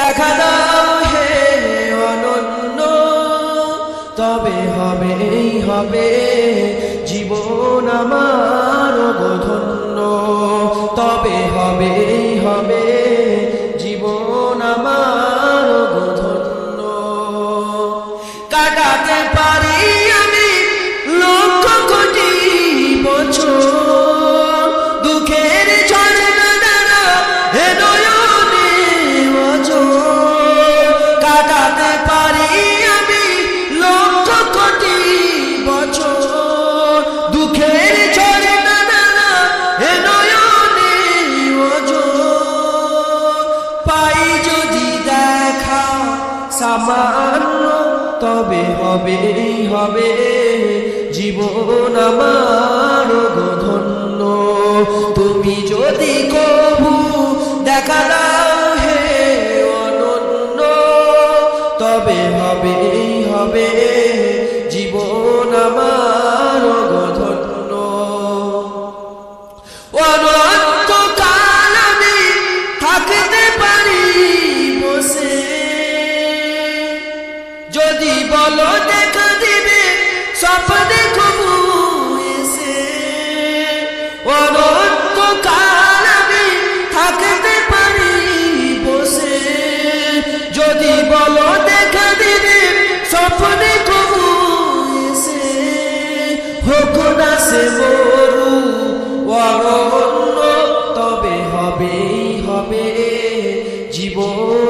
দেখা দাও হে অনন্য। তবে হবেই হবে জীবন আমার ধন্য তবে হবেই হবে জীবন আমার ধন্য কাটাতে পারি সামান্য, তবে হবে হবে। জীবন আমার ধন্য। তুমি যদি কবু দেখা দাও হে অনন্য, তবে হবে হবে। জীবন আমার যদি বলো দেখা দিবে, স্বপ্নে কবু এসে। অনন্তকাল থাকতে পারি বসে। যদি বলো দেখা দিবে, স্বপ্নে কবু এসে। হোক না সে মরু তবে হবেই হবে জীবন।